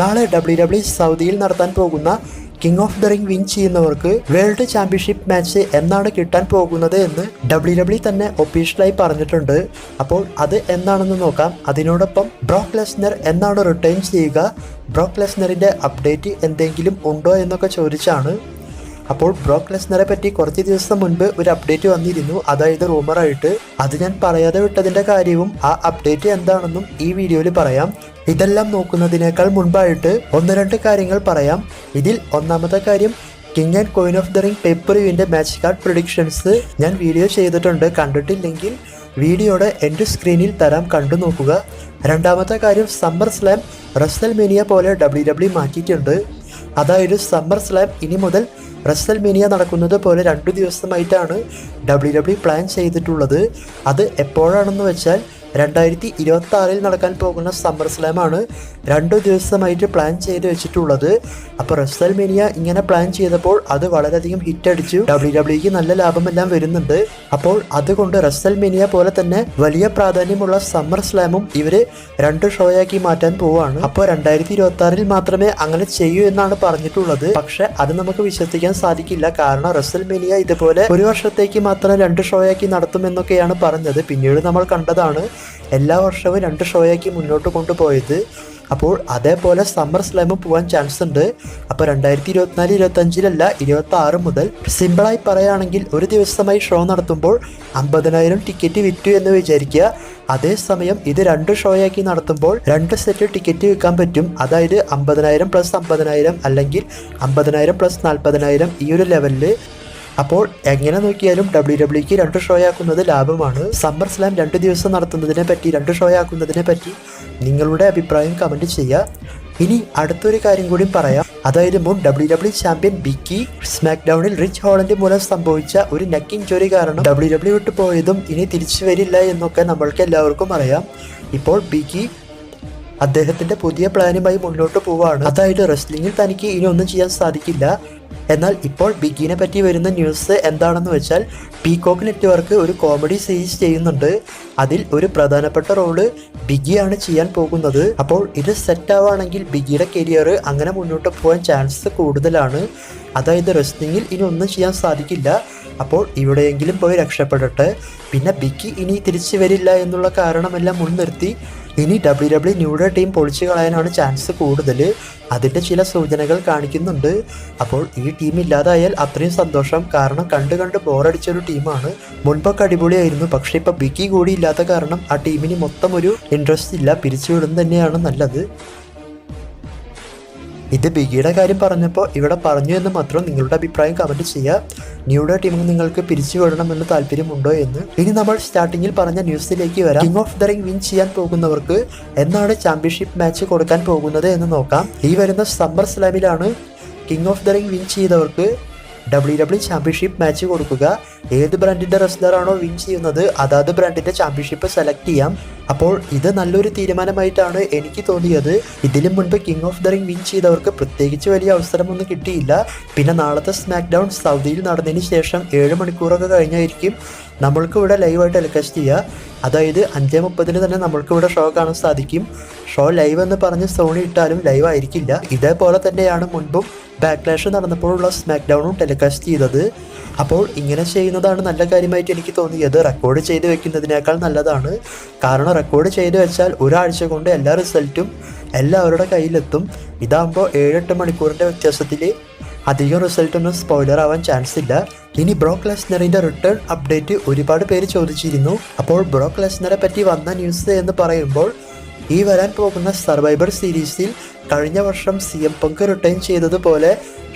നാളെ W W സൗദിയിൽ നടത്താൻ പോകുന്ന king of the ring win ചെയ്യുന്നവർക്ക് വേൾഡ് ചാമ്പ്യൻഷിപ്പ് മാച്ച് എന്നാണ് കിട്ടാൻ പോകുന്നത് എന്ന് ഡബ്ല്യു ഡബ്ല്യു തന്നെ ഒഫീഷ്യലായി പറഞ്ഞിട്ടുണ്ട്. അപ്പോൾ അത് എന്താണെന്ന് നോക്കാം. അതിനോടൊപ്പം ബ്രോക്ക് ലെസ്നർ എന്നാണ് റിട്ടേൺ ചെയ്യുക. ബ്രോക്ക് ലെസ്നറിന്റെ അപ്ഡേറ്റ് എന്തെങ്കിലും ഉണ്ടോ എന്നൊക്കെ ചോദിച്ചാണ്. അപ്പോൾ ബ്രോക്ക് ലെസ്നറെ പറ്റി കുറച്ച് ദിവസം മുൻപ് ഒരു അപ്ഡേറ്റ് വന്നിരുന്നു. അതായത് റൂമറായിട്ട് അത് ഞാൻ പറയാതെ വിട്ടതിന്റെ കാര്യവും ആ അപ്ഡേറ്റ് എന്താണെന്നും ഈ വീഡിയോയിൽ പറയാം. ഇതെല്ലാം നോക്കുന്നതിനേക്കാൾ മുൻപായിട്ട് ഒന്ന് രണ്ട് കാര്യങ്ങൾ പറയാം. ഇതിൽ ഒന്നാമത്തെ കാര്യം king and queen of the ring pay per യുവിന്റെ match card predictions ഞാൻ വീഡിയോ ചെയ്തിട്ടുണ്ട്. കണ്ടിട്ടില്ലെങ്കിൽ വീഡിയോയുടെ എന്റെ സ്ക്രീനിൽ തരാം. കണ്ടു നോക്കുക. രണ്ടാമത്തെ കാര്യം സമ്മർ സ്ലാം റസ്സൽ മേനിയ പോലെ ഡബ്ല്യു ഡബ്ല്യു മാറ്റിയിട്ടുണ്ട്. അതായത് സമ്മർ സ്ലാം ഇനി മുതൽ റസൽ മീനിയ നടക്കുന്നത് പോലെ രണ്ടു ദിവസമായിട്ടാണ് ഡബ്ല്യു ഡബ്ല്യു പ്ലാൻ ചെയ്തിട്ടുള്ളത്. അത് എപ്പോഴാണെന്ന് വെച്ചാൽ രണ്ടായിരത്തി ഇരുപത്തി ആറിൽ നടക്കാൻ പോകുന്ന സമ്മർ സ്ലാമാണ് രണ്ടു ദിവസമായിട്ട് പ്ലാൻ ചെയ്ത് വെച്ചിട്ടുള്ളത്. അപ്പോൾ റസൽ ഇങ്ങനെ പ്ലാൻ ചെയ്തപ്പോൾ അത് വളരെയധികം ഹിറ്റ് അടിച്ചു. ഡബ്ല്യു ഡബ്ല്യുക്ക് നല്ല ലാഭമെല്ലാം വരുന്നുണ്ട്. അപ്പോൾ അതുകൊണ്ട് റസൽ പോലെ തന്നെ വലിയ പ്രാധാന്യമുള്ള സമ്മർ സ്ലാമും ഇവർ രണ്ട് ഷോയാക്കി മാറ്റാൻ പോവാണ്. അപ്പോൾ രണ്ടായിരത്തി ഇരുപത്തി ആറിൽ മാത്രമേ അങ്ങനെ ചെയ്യൂ എന്നാണ് പറഞ്ഞിട്ടുള്ളത്. പക്ഷെ അത് നമുക്ക് വിശ്വസിക്കാൻ സാധിക്കില്ല. കാരണം റസൽ ഇതുപോലെ ഒരു വർഷത്തേക്ക് മാത്രം രണ്ട് ഷോയാക്കി നടത്തുമെന്നൊക്കെയാണ് പറഞ്ഞത്. പിന്നീട് നമ്മൾ കണ്ടതാണ്. എല്ലാ വർഷവും രണ്ട് ഷോയാക്കി മുന്നോട്ട് കൊണ്ടുപോയത്. അപ്പോൾ അതേപോലെ സമ്മർ സ്ലാമും പോകാൻ ചാൻസ് ഉണ്ട്. അപ്പോൾ രണ്ടായിരത്തി ഇരുപത്തിനാല് ഇരുപത്തി അഞ്ചിലല്ല ഇരുപത്തി ആറ് മുതൽ സിമ്പിളായി പറയുകയാണെങ്കിൽ ഒരു ദിവസമായി ഷോ നടത്തുമ്പോൾ അമ്പതിനായിരം ടിക്കറ്റ് വിറ്റു എന്ന് വിചാരിക്കുക. അതേസമയം ഇത് രണ്ട് ഷോയാക്കി നടത്തുമ്പോൾ രണ്ട് സെറ്റ് ടിക്കറ്റ് വിൽക്കാൻ പറ്റും. അതായത് അമ്പതിനായിരം പ്ലസ് അമ്പതിനായിരം അല്ലെങ്കിൽ അമ്പതിനായിരം പ്ലസ് നാൽപ്പതിനായിരം ഈ ഒരു ലെവലിൽ അപ്പോൾ എങ്ങനെ നോക്കിയാലും ഡബ്ല്യു ഡബ്ല്യുക്ക് രണ്ട് ഷോ ആക്കുന്നത് ലാഭമാണ്. സമ്മർ സ്ലാം രണ്ട് ദിവസം നടത്തുന്നതിനെ പറ്റി രണ്ട് ഷോ ആക്കുന്നതിനെ പറ്റി നിങ്ങളുടെ അഭിപ്രായം കമന്റ് ചെയ്യുക. ഇനി അടുത്തൊരു കാര്യം കൂടി പറയാം. അതായത് മുൻ W W champion Big E smack ഡൗണിൽ റിച്ച് ഹോളൻഡ് മൂലം സംഭവിച്ച ഒരു നെക്ക് ഇഞ്ചുറി കാരണം ഡബ്ല്യു ഡബ്ല്യു വിട്ടു പോയതും ഇനി തിരിച്ചു വരില്ല എന്നൊക്കെ നമ്മൾക്ക് എല്ലാവർക്കും അറിയാം. ഇപ്പോൾ ബിക്കി അദ്ദേഹത്തിന്റെ പുതിയ പ്ലാനുമായി മുന്നോട്ട് പോവുകയാണ് അതായത് റെസ്ലിംഗിൽ തനിക്ക് ഇനി ഒന്നും ചെയ്യാൻ സാധിക്കില്ല. എന്നാൽ ഇപ്പോൾ ബിഗിനെ പറ്റി വരുന്ന ന്യൂസ് എന്താണെന്ന് വെച്ചാൽ പീകോക്ക് നെറ്റ്വർക്ക് ഒരു കോമഡി സീരീസ് ചെയ്യുന്നുണ്ട്. അതിൽ ഒരു പ്രധാനപ്പെട്ട റോൾ ബിഗിയാണ് ചെയ്യാൻ പോകുന്നത്. അപ്പോൾ ഇത് സെറ്റ് ആവുകയാണെങ്കിൽ ബിഗിയുടെ കരിയർ അങ്ങനെ മുന്നോട്ട് പോകാൻ ചാൻസ് കൂടുതലാണ്. അതായത് റെസ്റ്റിങ്ങിൽ ഇനി ഒന്നും ചെയ്യാൻ സാധിക്കില്ല. അപ്പോൾ ഇവിടെയെങ്കിലും പോയി രക്ഷപ്പെടട്ടെ. പിന്നെ ബിക്കി ഇനി തിരിച്ചു വരില്ല എന്നുള്ള കാരണമെല്ലാം മുൻനിർത്തി ഇനി ഡബ്ല്യു ഡബ്ല്യു ന്യൂഡ ടീം പൊളിച്ചു കളയാനാണ് ചാൻസ് കൂടുതൽ അതിന്റെ ചില സൂചനകൾ കാണിക്കുന്നുണ്ട്. അപ്പോൾ ഈ ടീം ഇല്ലാതായാൽ അത്രയും സന്തോഷം. കാരണം കണ്ട് കണ്ട് ബോറടിച്ചൊരു ടീമാണ്. മുൻപൊക്കെ അടിപൊളിയായിരുന്നു. പക്ഷേ ഇപ്പോൾ ബിക്കി കൂടി ഇല്ലാത്ത കാരണം ആ ടീമിന് മൊത്തം ഒരു ഇൻട്രസ്റ്റ് ഇല്ല. പിരിച്ചുവിടുന്നത് തന്നെയാണ് നല്ലത്. ഇത് ബിഗിയുടെ കാര്യം പറഞ്ഞപ്പോൾ ഇവിടെ പറഞ്ഞു എന്ന് മാത്രം നിങ്ങളുടെ അഭിപ്രായം കമന്റ് ചെയ്യുക ന്യൂഡോ ടീമിൽ നിങ്ങൾക്ക് പിരിച്ചു വിടണമെന്ന് താല്പര്യമുണ്ടോ എന്ന്. ഇനി നമ്മൾ സ്റ്റാർട്ടിങ്ങിൽ പറഞ്ഞ ന്യൂസിലേക്ക് വരാം. King of the ring win ചെയ്യാൻ പോകുന്നവർക്ക് എന്നാണ് ചാമ്പ്യൻഷിപ്പ് മാച്ച് കൊടുക്കാൻ പോകുന്നത് എന്ന് നോക്കാം. ഈ വരുന്ന summer സ്ലാമിലാണ് king of the ring win ചെയ്തവർക്ക് ഡബ്ല്യു ഡബ്ല്യു ചാമ്പ്യൻഷിപ്പ് മാച്ച് കൊടുക്കുക. ഏത് ബ്രാൻഡിന്റെ റെസ്ലറാണോ വിൻ ചെയ്യുന്നത് അതാത് ബ്രാൻഡിന്റെ ചാമ്പ്യൻഷിപ്പ് സെലക്ട് ചെയ്യാം. അപ്പോൾ ഇത് നല്ലൊരു തീരുമാനമായിട്ടാണ് എനിക്ക് തോന്നിയത്. ഇതിനു മുൻപ് king of the ring win ചെയ്തവർക്ക് പ്രത്യേകിച്ച് വലിയ അവസരമൊന്നും കിട്ടിയില്ല. പിന്നെ നാളത്തെ സ്മാക്ക് ഡൗൺ സൗദിയിൽ നടന്നതിന് ശേഷം ഏഴ് മണിക്കൂറൊക്കെ കഴിഞ്ഞായിരിക്കും നമ്മൾക്ക് ഇവിടെ ലൈവായിട്ട് ടെലികാസ്റ്റ് ചെയ്യുക അതായത് അഞ്ച് മുപ്പതിന് തന്നെ നമ്മൾക്ക് ഇവിടെ ഷോ കാണാൻ സാധിക്കും. ഷോ ലൈവ് എന്ന് പറഞ്ഞ് സോണി ഇട്ടാലും ലൈവ് ആയിരിക്കില്ല. ഇതേപോലെ തന്നെയാണ് മുൻപും ബാക്ക്ലാഷ് നടന്നപ്പോഴുള്ള സ്മാക്ക് ഡൗണും ടെലികാസ്റ്റ് ചെയ്തത്. അപ്പോൾ ഇങ്ങനെ ചെയ്യുന്നതാണ് നല്ല കാര്യമായിട്ട് എനിക്ക് തോന്നിയത്. റെക്കോർഡ് ചെയ്ത് വെക്കുന്നതിനേക്കാൾ നല്ലതാണ്. കാരണം റെക്കോർഡ് ചെയ്ത് വെച്ചാൽ ഒരാഴ്ച കൊണ്ട് എല്ലാ റിസൾട്ടും എല്ലാവരുടെ കയ്യിലെത്തും. ഇതാകുമ്പോൾ ഏഴെട്ട് മണിക്കൂറിന്റെ വ്യത്യാസത്തിൽ അധികം റിസൾട്ടൊന്നും സ്പോയിലർ ആവാൻ ചാൻസ് ഇല്ല. ഇനി ബ്രോക്ക് ലെസ്നറിന്റെ റിട്ടേൺ അപ്ഡേറ്റ് ഒരുപാട് പേര് ചോദിച്ചിരുന്നു. അപ്പോൾ ബ്രോക്ക് ലെസ്നറെ പറ്റി വന്ന ന്യൂസ് എന്ന് പറയുമ്പോൾ ഈ വരാൻ പോകുന്ന സർവൈബർ സീരീസിൽ കഴിഞ്ഞ വർഷം സി എം പങ്ക് റിട്ടേൺ ചെയ്തതുപോലെ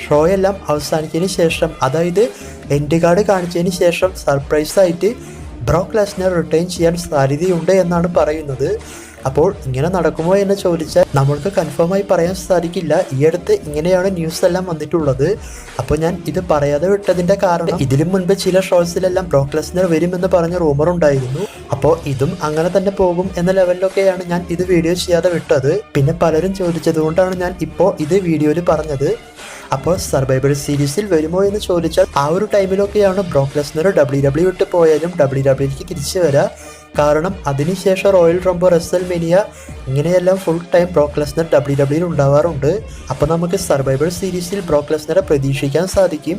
ഷോയെല്ലാം അവസാനിച്ചതിന് ശേഷം അതായത് എൻഡ് കാർഡ് കാണിച്ചതിന് ശേഷം സർപ്രൈസായിട്ട് ബ്രോക്ക് ലെസ്നർ റിട്ടേൺ ചെയ്യാൻ സാധ്യതയുണ്ട് എന്നാണ് പറയുന്നത്. അപ്പോൾ ഇങ്ങനെ നടക്കുമോ എന്ന് ചോദിച്ചാൽ നമ്മൾക്ക് കൺഫേമായി പറയാൻ സാധിക്കില്ല. ഈ അടുത്ത് ഇങ്ങനെയാണ് ന്യൂസ് എല്ലാം വന്നിട്ടുള്ളത്. അപ്പോൾ ഞാൻ ഇത് പറയാതെ വിട്ടതിന്റെ കാരണം ഇതിലും മുൻപ് ചില ഷോസിലെല്ലാം ബ്രോക്ക് ലെസ്നർ വരുമെന്ന് പറഞ്ഞ റൂമർ ഉണ്ടായിരുന്നു. അപ്പോൾ ഇതും അങ്ങനെ തന്നെ പോകും എന്ന ലെവലിലൊക്കെയാണ് ഞാൻ ഇത് വീഡിയോ ചെയ്യാതെ വിട്ടത്. പിന്നെ പലരും ചോദിച്ചതുകൊണ്ടാണ് ഞാൻ ഇപ്പോൾ ഇത് വീഡിയോയിൽ പറഞ്ഞത്. അപ്പോൾ സർവൈവൽ സീരീസിൽ വരുമോ എന്ന് ചോദിച്ചാൽ ആ ഒരു ടൈമിലൊക്കെയാണ് ബ്രോക്ക് ലെസ്നർ ഡബ്ല്യു ഡബ്ല്യു വിട്ട് പോയാലും ഡബ്ല്യു ഡബ്ല്യുക്ക് തിരിച്ചു വരാം. കാരണം അതിനുശേഷം റോയൽ റംബോ റെസൽ മെനിയ ഇങ്ങനെയെല്ലാം full time Brock Lesnar W ഡബ്ല്യുയിൽ ഉണ്ടാവാറുണ്ട്. അപ്പോൾ നമുക്ക് സർവൈവൽ സീരീസിൽ ബ്രോക്ക് ലെസ്നറെ പ്രതീക്ഷിക്കാൻ സാധിക്കും.